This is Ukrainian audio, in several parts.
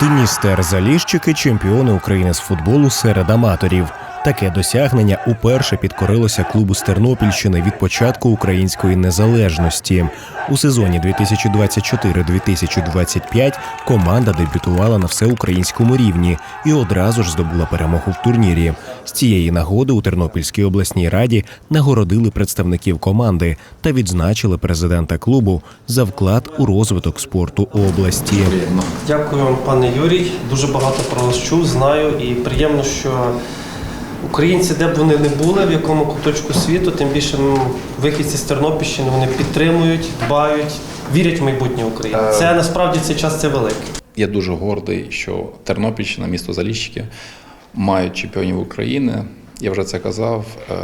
Дністер Заліщики чемпіони України з футболу серед аматорів. Таке досягнення уперше підкорилося клубу з Тернопільщини від початку української незалежності. У сезоні 2024-2025 команда дебютувала на всеукраїнському рівні і одразу ж здобула перемогу в турнірі. З цієї нагоди у Тернопільській обласній раді нагородили представників команди та відзначили президента клубу за вклад у розвиток спорту області. Дякую вам, пане Юрій. Дуже багато про вас чув, знаю і приємно, що українці, де б вони не були, в якому куточку світу, тим більше м, вихідці з Тернопільщини, вони підтримують, дбають, вірять в майбутнє України. Це насправді цей час це велике. Я дуже гордий, що Тернопільщина, місто Заліщики, мають чемпіонів України. Я вже це казав. Е,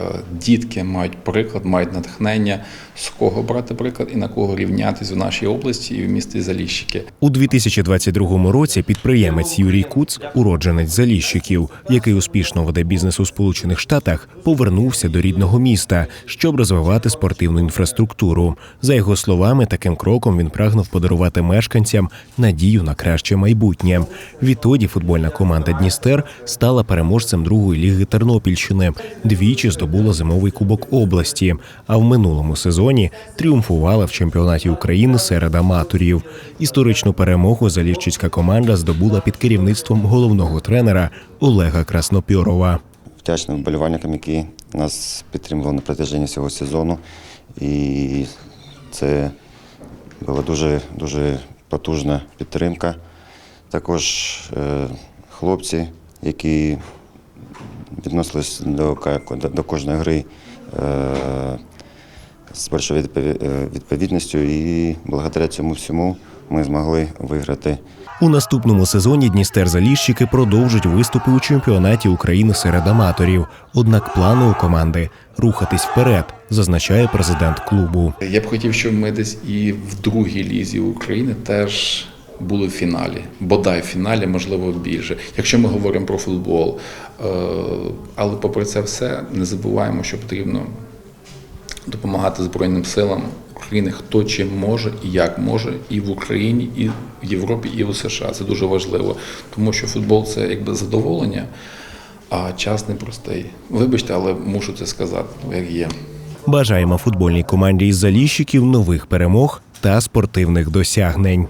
Дітки мають приклад, мають натхнення, з кого брати приклад і на кого рівнятись в нашій області і в місті Заліщики. У 2022 році підприємець Юрій Куц, уродженець Заліщиків, який успішно веде бізнес у Сполучених Штатах, повернувся до рідного міста, щоб розвивати спортивну інфраструктуру. За його словами, таким кроком він прагнув подарувати мешканцям надію на краще майбутнє. Відтоді футбольна команда Дністер стала переможцем другої ліги Тернопільщини, двічі здобула зимовий кубок області. А в минулому сезоні тріумфувала в чемпіонаті України серед аматорів. Історичну перемогу заліщицька команда здобула під керівництвом головного тренера Олега Краснопьорова. вдячним вболівальникам, які нас підтримували на протяженні всього сезону. І це була дуже, дуже потужна підтримка. Також е, хлопці, які відносились до, до, кожної гри е, з першою е, відповідністю, і благодаря цьому всьому ми змогли виграти У наступному сезоні Дністер Заліщики продовжать виступи у чемпіонаті України серед аматорів. Однак плани у команди рухатись вперед, зазначає президент клубу. Я б хотів, щоб ми десь і в другій лізі України теж були в фіналі. Бодай в фіналі, можливо, більше. Якщо ми говоримо про футбол. Е, Але попри це все, не забуваємо, що потрібно допомагати Збройним силам України, хто чим може і як може, і в Україні, і в Європі, і у США. Це дуже важливо, тому що футбол це якби задоволення, а час непростий. Вибачте, але мушу це сказати, ну, як є. Бажаємо футбольній команді із Заліщиків нових перемог та спортивних досягнень.